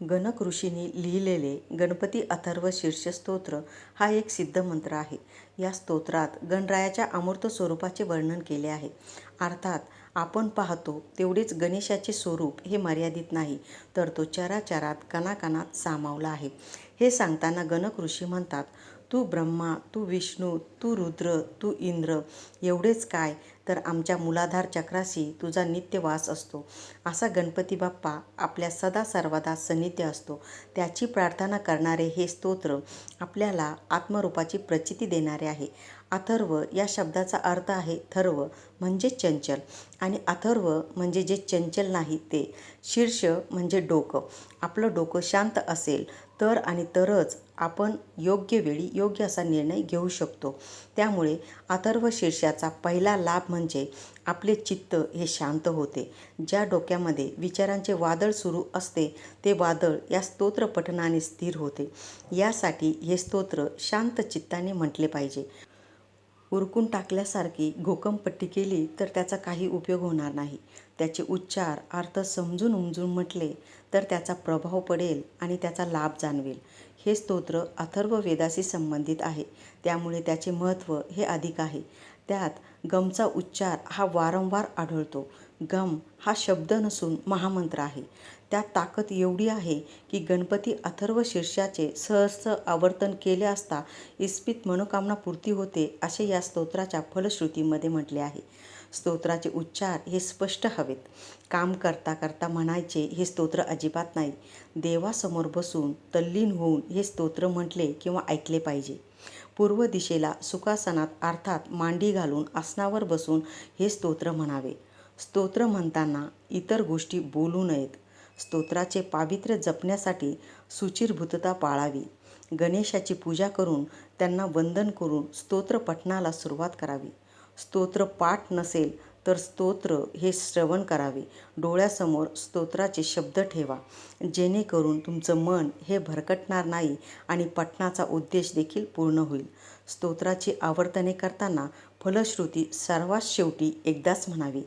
गणक ऋषींनी लिहिलेले गणपती अथर्व शीर्षस्तोत्र हा एक सिद्ध मंत्र आहे. या स्तोत्रात गणरायाच्या अमूर्त स्वरूपाचे वर्णन केले आहे. अर्थात आपण पाहतो तेवढेच गणेशाचे स्वरूप हे मर्यादित नाही तर तो चराचरात कणाकणात सामावला आहे. हे सांगताना गणक ऋषी म्हणतात तू ब्रह्मा तू विष्णू तू रुद्र तू इंद्र एवढेच काय तर आमच्या मुलाधार चक्राशी तुझा नित्य वास असतो. असा गणपती बाप्पा आपल्या सदा सर्वदा सन्निध्य असतो. त्याची प्रार्थना करणारे हे स्तोत्र आपल्याला आत्मरूपाची प्रचिती देणारे आहे. अथर्व या शब्दाचा अर्थ आहे थर्व म्हणजे चंचल आणि अथर्व म्हणजे जे चंचल नाही ते. शीर्ष म्हणजे डोकं. आपलं डोकं शांत असेल तर आणि तरच आपण योग्य वेळी योग्य असा निर्णय घेऊ शकतो. त्यामुळे अथर्व शीर्षाचा पहिला लाभ म्हणजे आपले चित्त हे शांत होते. ज्या डोक्यामध्ये विचारांचे वादळ सुरू असते ते वादळ या स्तोत्र पठणाने स्थिर होते. यासाठी हे स्तोत्र शांत चित्ताने म्हटले पाहिजे. उरकून टाकल्यासारखी घोकमपट्टी केली तर त्याचा काही उपयोग होणार नाही. त्याचे उच्चार अर्थ समजून उमजून म्हटले तर त्याचा प्रभाव पडेल आणि त्याचा लाभ जाणवेल. हे स्तोत्र अथर्व वेदाशी संबंधित आहे. त्यामुळे त्याचे महत्त्व हे अधिक आहे. त्यात गमचा उच्चार हा वारंवार आढळतो. गम हा शब्द नसून महामंत्र आहे. त्यात ताकद एवढी आहे की गणपती अथर्व शीर्षाचे सहस्र आवर्तन केले असता इस्पित मनोकामना पूर्ती होते असे या स्तोत्राच्या फलश्रुतीमध्ये म्हटले आहे. स्तोत्राचे उच्चार हे स्पष्ट हवेत. काम करता करता म्हणायचे हे स्तोत्र अजिबात नाही. देवासमोर बसून तल्लीन होऊन हे स्तोत्र म्हटले किंवा ऐकले पाहिजे. पूर्व दिशेला सुखासनात अर्थात मांडी घालून आसनावर बसून हे स्तोत्र म्हणावे. स्तोत्र म्हणताना इतर गोष्टी बोलू नयेत. स्तोत्राचे पावित्र्य जपण्यासाठी सुचिरभूतता पाळावी. गणेशाची पूजा करून त्यांना वंदन करून स्तोत्र पठणाला सुरुवात करावी. स्तोत्र पाठ नसेल तर स्तोत्र हे श्रवण करावे. डोळ्यासमोर स्तोत्राचे शब्द ठेवा. जेणेकरून तुमचं मन हे भरकटणार नाही आणि पठणाचा उद्देश देखील पूर्ण होईल. स्तोत्राची आवर्तने करताना फलश्रुती सर्वात शेवटी एकदाच म्हणावी.